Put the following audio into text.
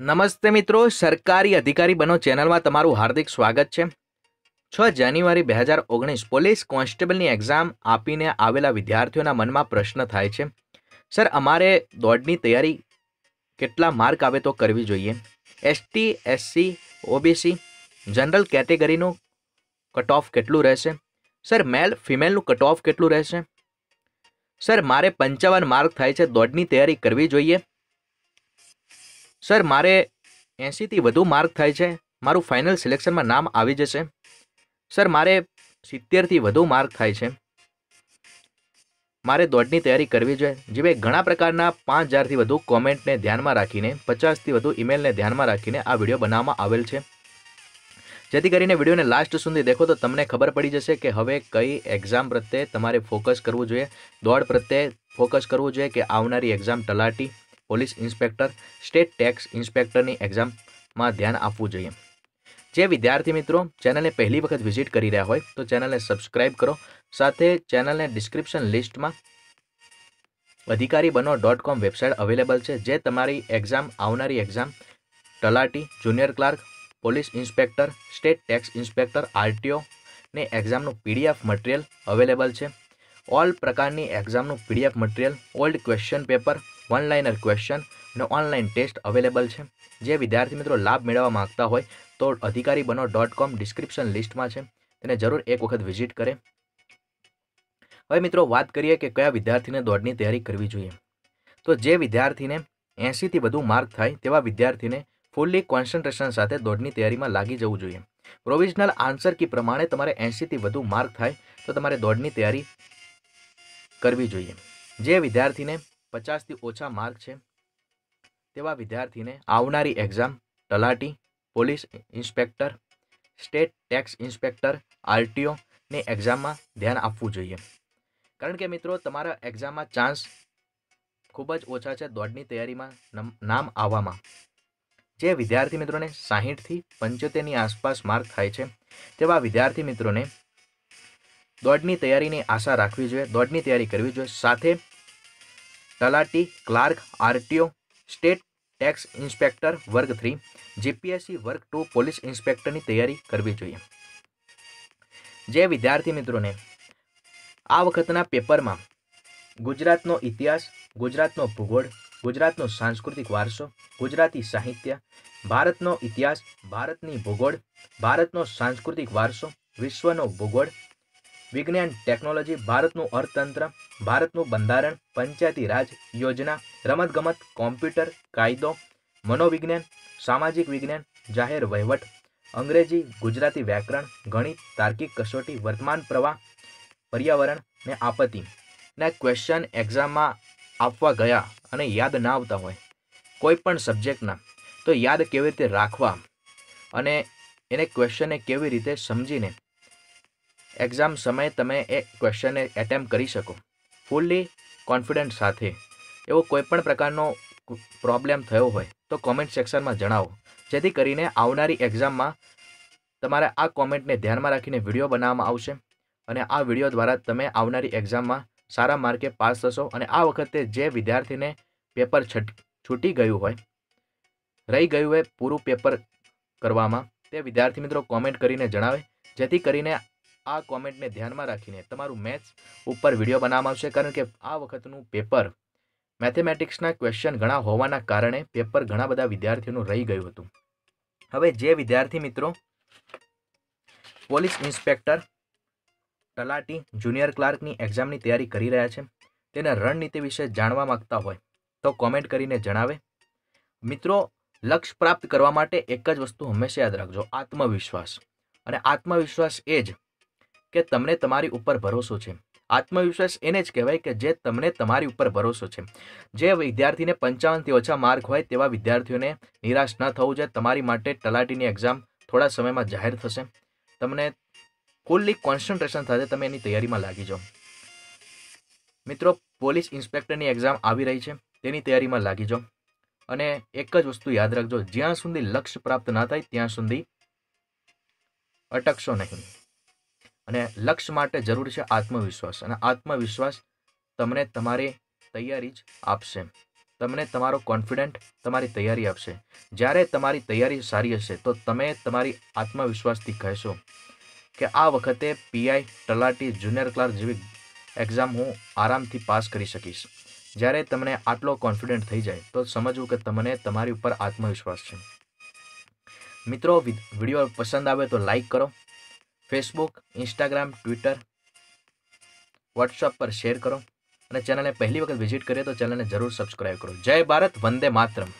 નમસ્તે મિત્રો, સરકારી અધિકારી બનો ચેનલમાં તમારું હાર્દિક સ્વાગત છે. છ જાન્યુઆરી બે હજાર ઓગણીસ પોલીસ કોન્સ્ટેબલની એક્ઝામ આપીને આવેલા વિદ્યાર્થીઓના મનમાં પ્રશ્ન થાય છે. સર, અમારે દોડની તૈયારી કેટલા માર્ક આવે તો કરવી જોઈએ? એસટી, એસસી, ઓબીસી, જનરલ કેટેગરીનું કટ ઓફ કેટલું રહેશે? સર, મેલ, ફિમેલનું કટ ઓફ કેટલું રહેશે? સર, મારે પંચાવન માર્ક થાય છે, દોડની તૈયારી કરવી જોઈએ? સર મારે એંસીથી વધુ માર્ક થાય છે. મારું ફાઇનલ સિલેક્શનમાં નામ આવી જશે. સર મારે સિત્તેરથી વધુ માર્ક થાય છે. મારે દોડની તૈયારી કરવી જોઈએ જેવી ઘણા પ્રકારના પાંચ હજારથી વધુ કોમેન્ટને ધ્યાનમાં રાખીને, પચાસથી વધુ ઈમેલને ધ્યાનમાં રાખીને આ વીડિયો બનાવવામાં આવેલ છે. જેથી કરીને વિડીયોને લાસ્ટ સુધી દેખો તો તમને ખબર પડી જશે કે હવે કઈ એક્ઝામ પ્રત્યે તમારે ફોકસ કરવું જોઈએ. દોડ પ્રત્યે ફોકસ કરવું જોઈએ કે આવનારી એક્ઝામ તલાટી. પોલીસ ઇન્સ્પેક્ટર, સ્ટેટ ટેક્સ ઇન્સ્પેક્ટરની એક્ઝામમાં ધ્યાન આપવું જોઈએ. જે વિદ્યાર્થી મિત્રો ચેનલને પહેલી વખત વિઝિટ કરી રહ્યા હોય, તો ચેનલને સબસ્ક્રાઇબ કરો. સાથે ચેનલને ડિસ્ક્રિપ્શન લિસ્ટમાં અધિકારી બનો ડોટ કોમ વેબસાઇટ અવેલેબલ છે, જે તમારી એક્ઝામ આવનારી એક્ઝામ તલાટી junior clerk police inspector, state tax inspector, RTO ને એક્ઝામનું પીડીએફ મટીરિયલ અવેલેબલ છે. ઓલ પ્રકારની એક્ઝામનું PDF material old question paper one liner question અને ઓનલાઈન ટેસ્ટ અવેલેબલ છે. જે વિદ્યાર્થી મિત્રો લાભ મેળવવા માંગતા હોય તો અધિકારી બનો ડોટ કોમ ડિસ્ક્રિપ્શન લિસ્ટમાં છે. તેને જરૂર એક વખત વિઝિટ કરે. હવે મિત્રો વાત કરીએ કે કયા વિદ્યાર્થીને દોડની તૈયારી કરવી જોઈએ. તો જે વિદ્યાર્થીને એંસીથી વધુ માર્ક થાય તેવા વિદ્યાર્થીને ફૂલ્લી કોન્સન્ટ્રેશન સાથે દોડની તૈયારીમાં લાગી જવું જોઈએ. પ્રોવિઝનલ આન્સર કી પ્રમાણે તમારે એંસીથી વધુ માર્ક થાય તો તમારે દોડની તૈયારી કરવી જોઈએ. જે વિદ્યાર્થીને પચાસથી ઓછા માર્ક છે. તેવા વિદ્યાર્થીને આવનારી એક્ઝામ તલાટી, police inspector, state tax inspector, RTO ને એક્ઝામમાં ધ્યાન આપવું જોઈએ. કારણ કે મિત્રો, તમારા એક્ઝામમાં ચાન્સ ખૂબ જ ઓછા છે દોડની તૈયારીમાં નામ આવવામાં. જે વિદ્યાર્થી મિત્રોને સાહીઠથી પંચોતેરની આસપાસ માર્ક થાય છે, તેવા વિદ્યાર્થી મિત્રોને દોડની તૈયારીની આશા રાખવી જોઈએ દોડની તૈયારી કરવી જોઈએ. સાથે તલાટી, clerk, RTO, state tax inspector વર્ગ થ્રી, જીપીએસસી વર્ગ ટુ પોલીસ ઇન્સ્પેક્ટરની તૈયારી કરવી જોઈએ. જે વિદ્યાર્થી મિત્રોને આ વખતના પેપરમાં ગુજરાતનો ઇતિહાસ, ગુજરાતનો ભૂગોળ, ગુજરાતનો સાંસ્કૃતિક વારસો, ગુજરાતી સાહિત્ય, ભારતનો ઇતિહાસ, ભારતની ભૂગોળ, ભારતનો સાંસ્કૃતિક વારસો, વિશ્વનો ભૂગોળ વિજ્ઞાન ટેકનોલોજી ભારતનું અર્થતંત્ર, ભારતનું બંધારણ, પંચાયતી રાજ યોજના, રમતગમત, કોમ્પ્યુટર, કાયદો, મનોવિજ્ઞાન, સામાજિક વિજ્ઞાન, જાહેર વહીવટ, અંગ્રેજી, ગુજરાતી વ્યાકરણ, ગણિત, તાર્કિક કસોટી, વર્તમાન પ્રવાહ, પર્યાવરણ ને આપત્તિ ના ક્વેશ્ચન એક્ઝામમાં આપવા ગયા અને યાદ ના આવતા હોય, કોઈ પણ સબ્જેક્ટના તો યાદ કેવી રીતે રાખવા અને એને ક્વેશ્ચનને કેવી રીતે સમજીને એક્ઝામ સમયે તમે એ ક્વેશ્ચનને એટેમ્પ કરી શકો. ફૂલ્લી કોન્ફિડન્ટ સાથે. એવો કોઈ પણ પ્રકારનો પ્રોબ્લેમ થયો હોય, તો કોમેન્ટ સેક્શનમાં જણાવો. જેથી કરીને આવનારી એક્ઝામમાં તમારે આ કોમેન્ટને ધ્યાનમાં રાખીને વીડિયો બનાવવામાં આવશે અને આ વીડિયો દ્વારા તમે આવનારી એક્ઝામમાં સારા માર્કે પાસ થશો અને આ વખતે જે વિદ્યાર્થીને પેપર છૂટી ગયું હોય, રહી ગયું હોય પૂરું પેપર કરવામાં, તે વિદ્યાર્થી મિત્રો કોમેન્ટ કરીને જણાવે. જેથી કરીને આ કોમેન્ટને ધ્યાનમાં રાખીને તમારું મેથ્સ ઉપર વીડિયો બનાવવામાં આવશે. કારણ કે આ વખતનું પેપર મેથેમેટિક્સના ક્વેશ્ચન ઘણા હોવાના કારણે પેપર ઘણા બધા વિદ્યાર્થીઓનું રહી ગયું હતું. હવે જે વિદ્યાર્થી મિત્રો, પોલીસ ઇન્સ્પેક્ટર તલાટી જુનિયર ક્લાર્કની એક્ઝામની તૈયારી કરી રહ્યા છે. તેના રણનીતિ વિશે જાણવા માંગતા હોય તો કોમેન્ટ કરીને જણાવે. મિત્રો લક્ષ્ય પ્રાપ્ત કરવા માટે એક જ વસ્તુ હંમેશા યાદ રાખજો, આત્મવિશ્વાસ. અને આત્મવિશ્વાસ એ જ કે તમને તમારી ઉપર ભરોસો છે. આત્મવિશ્વાસ એને જ કહેવાય કે જે તમને તમારી ઉપર ભરોસો છે. જે વિદ્યાર્થીને પંચાવનથી ઓછા માર્ક હોય તેવા વિદ્યાર્થીઓને નિરાશ ન થવું જોઈએ. તમારી માટે તલાટીની એક્ઝામ થોડા સમયમાં જાહેર થશે. તમને ફૂલ્લી કોન્સન્ટ્રેશન સાથે તમે એની તૈયારીમાં લાગી જાઓ. મિત્રો, પોલીસ ઇન્સ્પેક્ટરની એક્ઝામ આવી રહી છે. તેની તૈયારીમાં લાગી જાઓ. અને એક જ વસ્તુ યાદ રાખજો. જ્યાં સુધી લક્ષ્ય પ્રાપ્ત ના થાય, ત્યાં સુધી અટકશો નહીં. અને લક્ષ્ય માટે જરૂર છે આત્મવિશ્વાસ. અને આત્મવિશ્વાસ તમને તમારી તૈયારી જ આપશે. તમને તમારો કોન્ફિડન્ટ તમારી તૈયારી આપશે. જ્યારે તમારી તૈયારી સારી હશે, તો તમે તમારી આત્મવિશ્વાસથી કહેશો કે આ વખતે પીઆઈ તલાટી જુનિયર ક્લાર્ક જેવી એક્ઝામ હું આરામથી પાસ કરી શકીશ. જ્યારે તમને આટલો કોન્ફિડન્ટ થઈ જાય, તો સમજવું કે તમને તમારી ઉપર આત્મવિશ્વાસ છે. મિત્રો વીડિયો પસંદ આવે તો લાઈક કરો. ફેસબુક ઇન્સ્ટાગ્રામ ટ્વિટર વોટ્સઅપ પર શેર કરો અને ચેનલને પહેલી વખત વિઝિટ કરીએ તો ચેનલને જરૂર સબસ્ક્રાઈબ કરો. જય ભારત, વંદે માતરમ.